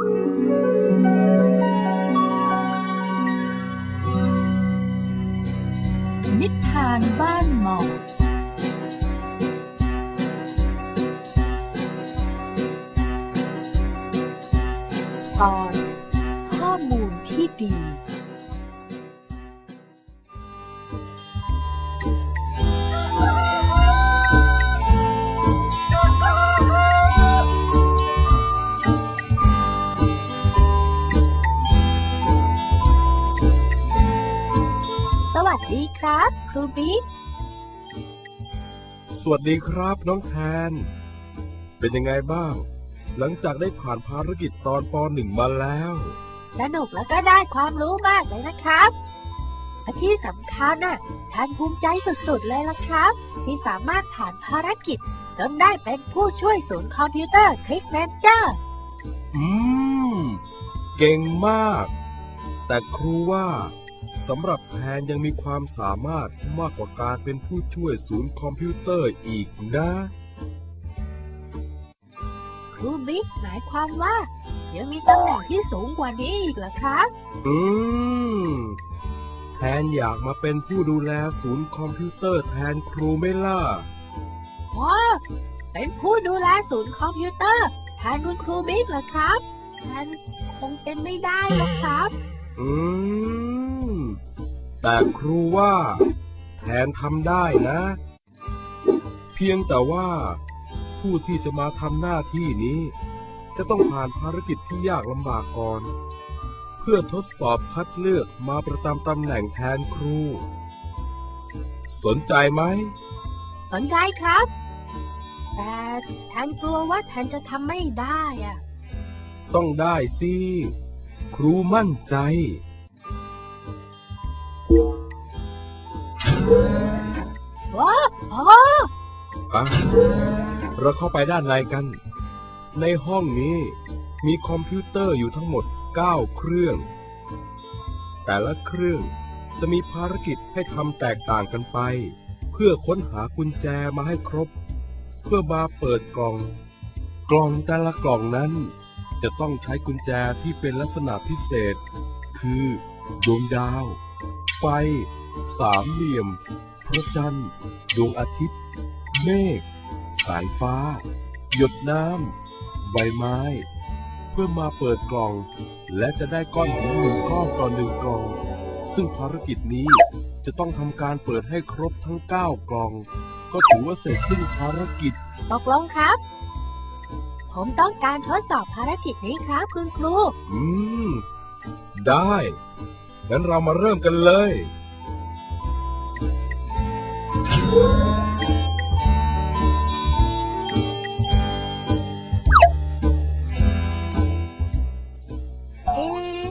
นิทานบ้านหมอกตอนข้อมูลที่ดี ดีครับ ครูบิ๊ก สวัสดีครับน้องแทน เป็นยังไงบ้าง หลังจากได้ผ่านภารกิจตอนปหนึ่งมาแล้ว สนุกแล้วก็ได้ความรู้มากเลยนะครับและที่สำคัญน่ะท่านภูมิใจสุดๆเลยละครับ ที่สามารถผ่านภารกิจ จนได้เป็นผู้ช่วยศูนย์คอมพิวเตอร์คลิกแมนเจอร์ อืม เก่งมาก แต่ครูว่า สำหรับแทนยังมีความสามารถมากกว่าการเป็นผู้ช่วยศูนย์คอมพิวเตอร์อีกนะ ครูบิ๊กหมายความว่า ยังมีตำแหน่งที่สูงกว่านี้อีกเหรอครับ อืม แทนอยากมาเป็นผู้ดูแลศูนย์คอมพิวเตอร์แทนครูไหม่ล่ะว้าเป็นผู้ดูแลศูนย์คอมพิวเตอร์แทนคุณครูบิ๊กเหรอครับแทนคงเป็นไม่ได้นะครับ อืม แต่ครูว่า แทนทำได้นะ เพียงแต่ว่า ผู้ที่จะมาทำหน้าที่นี้ จะต้องผ่านภารกิจที่ยากลำบากก่อน เพื่อทดสอบคัดเลือกมาประจำตำแหน่งแทนครู สนใจไหม สนใจครับ แต่แทนกลัวว่าแทนจะทำไม่ได้อะต้องได้สิ ครูมั่นใจ ว้าอ๋ออะเราเข้าไปด้านในกัน ในห้องนี้มีคอมพิวเตอร์อยู่ทั้งหมด 9 เครื่อง แต่ละเครื่องจะมีภารกิจให้ทำแตกต่างกันไป เพื่อค้นหากุญแจมาให้ครบ เพื่อมาเปิดกล่อง กล่องแต่ละกล่องนั้น จะต้องใช้กุญแจที่เป็นลักษณะพิเศษ คือ ดวงดาว ไฟ สามเหลี่ยม พระจันทร์ ดวงอาทิตย์ เมฆ สายฟ้า หยดน้ำ ใบไม้ เพื่อมาเปิดกล่อง และจะได้ก้อนหินหนึ่งก้อนต่อหนึ่งกล่อง ซึ่งภารกิจนี้จะต้องทำการเปิดให้ครบทั้ง 9 กล่อง ก็ถือว่าเสร็จสิ้นภารกิจ ตกลงครับ ผมต้องการทดสอบภารกิจนี้ครับคุณครู อืม ได้ งั้นเรามาเริ่มกันเลย เอ๊ะ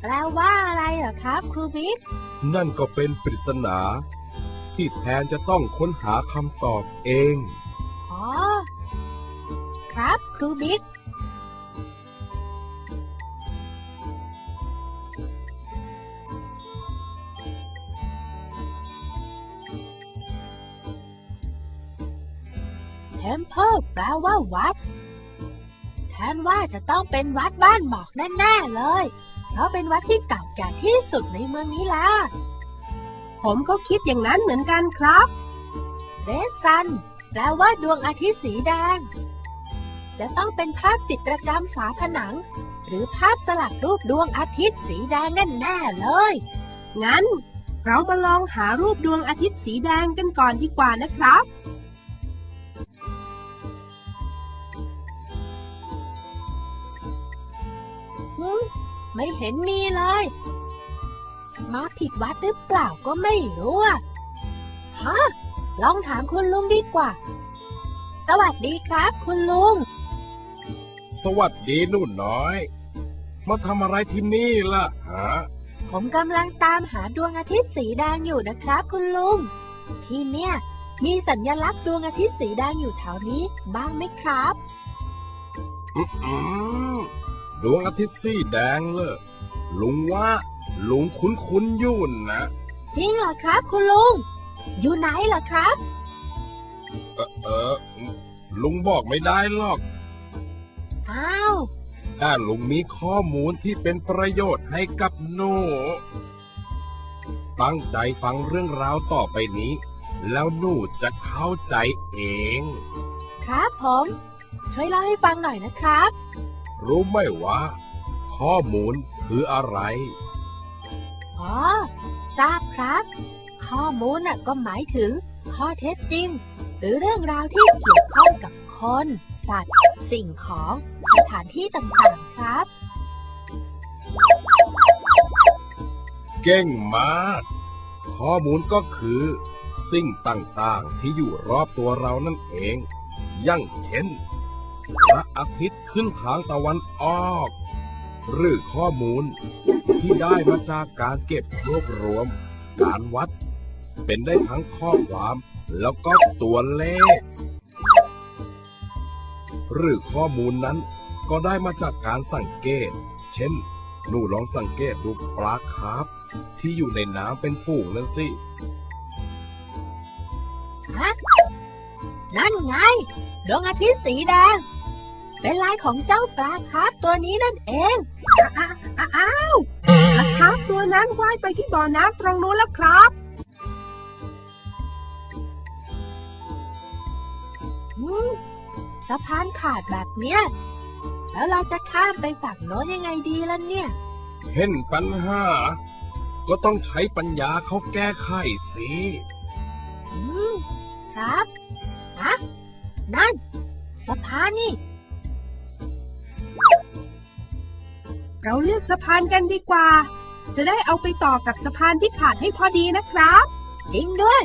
แปลว่าอะไรเหรอครับ ครูบิ๊ก นั่นก็เป็นปริศนา ที่แทนจะต้องค้นหาคำตอบเอง อ๋อ ครับ ครูบิ๊ก Temple แปลว่าวัดแทนว่าจะต้องเป็นวัดบ้านหมอกแน่ๆเลย เพราะเป็นวัดที่เก่าแก่ที่สุดในเมืองนี้ล่ะผมก็คิดอย่างนั้นเหมือนกันครับเรซันแปลว่าดวงอาทิตย์สีแดง จะต้องเป็นภาพจิตรกรรมฝาผนัง หรือภาพสลักรูปดวงอาทิตย์สีแดงแน่ๆเลย งั้นเรามาลองหารูปดวงอาทิตย์สีแดงกันก่อนดีกว่านะครับ ไม่เห็นมีเลย มาผิดวัดหรือเปล่าก็ไม่รู้อะฮะลองถามคุณลุงดีกว่า สวัสดีครับ คุณลุง สวัสดีหนุ่นน้อย มาทำอะไรที่นี่ล่ะฮะผมกำลังตามหาดวงอาทิตย์สีแดงอยู่นะครับ คุณลุง ที่เนี่ยมีสัญลักษณ์ดวงอาทิตย์สีแดงอยู่แถวนี้บ้างไหมครับ อืม ดวงอาทิตย์สีแดงเลยลุงว่าลุงคุ้นๆยุ่นนะ จริงเหรอครับ คุณลุง อยู่ไหนเหรอครับ เออเออลุงบอกไม่ได้หรอก อ้าวด้านลุงมีข้อมูลที่เป็นประโยชน์ให้กับหนู ตั้งใจฟังเรื่องราวต่อไปนี้ แล้วหนูจะเข้าใจเอง ครับผม ช่วยเล่าให้ฟังหน่อยนะครับ รู้ไหมว่า ข้อมูลคืออะไร อ๋อ ทราบครับ ข้อมูลน่ะก็หมายถึง ข้อเท็จจริง หรือเรื่องราวที่เกี่ยวข้องกับคน สัตว์ สิ่งของ สถานที่ต่างๆครับ เก่งมาก ข้อมูลก็คือ สิ่งต่างๆที่อยู่รอบตัวเรานั่นเอง อย่างเช่น พระอาทิตย์ขึ้นทางตะวันออก หรือข้อมูล ที่ได้มาจากการเก็บรวบรวม การวัด เป็นได้ทั้งข้อความแล้วก็ตัวเลข หรือข้อมูลนั้นก็ได้มาจากการสังเกต เช่น หนูลองสังเกตดูปลาคาร์ฟที่อยู่ในน้ำเป็นฝูงนั่นสินั่นไงดวงอาทิตย์สีแดง เป็นลายของเจ้าปลาคาร์ฟตัวนี้นั่นเองอ้าอ้าอ้าวปลาคาร์ฟตัวนั้นว่ายไปที่บ่อน้ำตรงนู้นแล้วครับอืมสะพานขาดแบบเนี้ย แล้วเราจะข้ามไปฝั่งโน้นยังไงดีล่ะเนี่ย เห็นปัญหา ก็ต้องใช้ปัญญาเขาแก้ไขสิ อืม ครับ ฮะ นั่น สะพานนี่ เราเลือกสะพานกันดีกว่า จะได้เอาไปต่อกับสะพานที่ขาดให้พอดีนะครับ จริงด้วย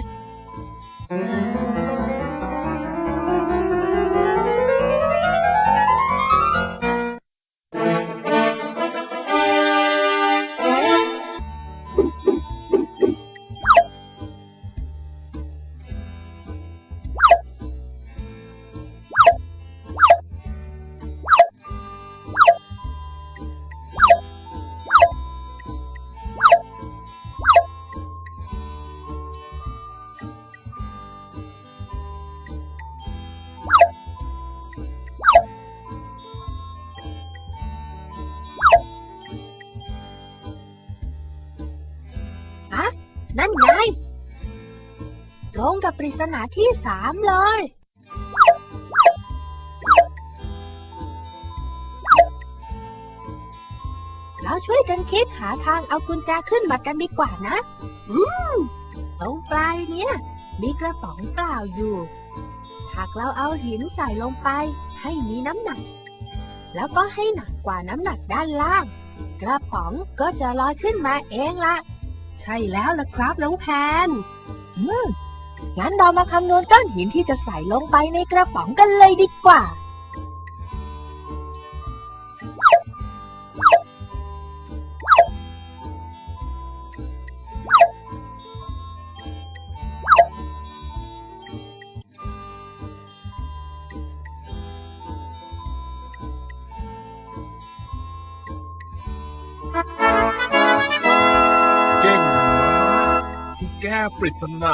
นั่นไง ตรงกับปริศนาที่สามเลย เราช่วยกันคิดหาทางเอากุญแจขึ้นมากันดีกว่านะ อืม ตรงปลายเนี้ยมีกระป๋องเปล่าอยู่ หากเราเอาหินใส่ลงไป ให้มีน้ำหนัก แล้วก็ให้หนักกว่าน้ำหนักด้านล่าง กระป๋องก็จะลอยขึ้นมาเองละ ใช่แล้วล่ะครับน้องแพนอืมงั้นเรามาคำนวณก้อนหินที่จะใส่ลงไปในกระป๋องกันเลยดีกว่า เก่ง